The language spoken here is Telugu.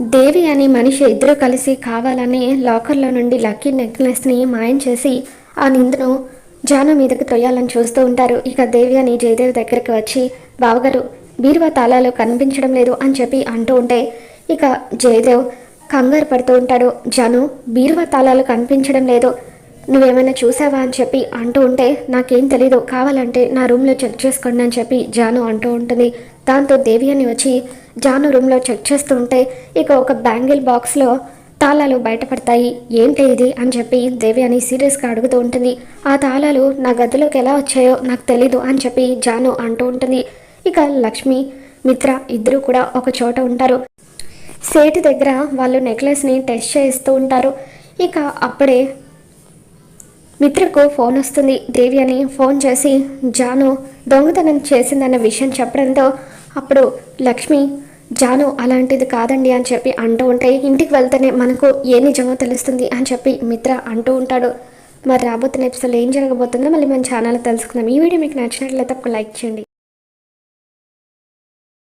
దేవి అని మనిషి ఇద్దరు కలిసి కావాలని లాకర్లో నుండి లక్కీ నెక్లెస్ని మాయం చేసి ఆ నిందును జాను మీదకి తొయ్యాలని చూస్తూ ఉంటారు. ఇక దేవి అని జయదేవ్ దగ్గరికి వచ్చి బావగారు బీరువా తాళాలు కనిపించడం లేదు అని చెప్పి అంటూ ఉంటే ఇక జయదేవ్ కంగారు పడుతూ ఉంటాడు. జాను బీరువా తాళాలు కనిపించడం లేదు. నువ్వేమైనా చూసావా? అని చెప్పి అంటూ ఉంటే నాకేం తెలీదు. కావాలంటే నా రూమ్లో చెక్ చేసుకోండి అని చెప్పి జాను అంటూ ఉంటుంది. దాంతో దేవి అని వచ్చి జాను రూమ్లో చెక్ చేస్తూ ఉంటే ఇక ఒక బ్యాంగిల్ బాక్స్లో తాళాలు బయటపడతాయి. ఏంటి ఇది? అని చెప్పి దేవి అని సీరియస్గా అడుగుతూ ఉంటుంది. ఆ తాళాలు నా గదిలోకి ఎలా వచ్చాయో నాకు తెలీదు అని చెప్పి జాను అంటూ ఉంటుంది. ఇక లక్ష్మి మిత్ర ఇద్దరు కూడా ఒక చోట ఉంటారు. సేటు దగ్గర వాళ్ళు నెక్లెస్ని టెస్ట్ చేస్తూ ఉంటారు. ఇక అప్పుడే మిత్రకు ఫోన్ వస్తుంది. దేవి అని ఫోన్ చేసి జాను దొంగతనం చేసిందన్న విషయం చెప్పడంతో అప్పుడు లక్ష్మి జాను అలాంటిది కాదండి అని చెప్పి అంటూ ఉంటే ఇంటికి వెళ్తేనే మనకు ఏ నిజమో తెలుస్తుంది అని చెప్పి మిత్ర అంటూ ఉంటాడు. మరి రాబోతున్న ఎపిసోడ్ ఏం జరగబోతుందో మళ్ళీ మన ఛానల్ తెలుసుకుందాం. ఈ వీడియో మీకు నచ్చినట్లయితే ఒక లైక్ చేయండి.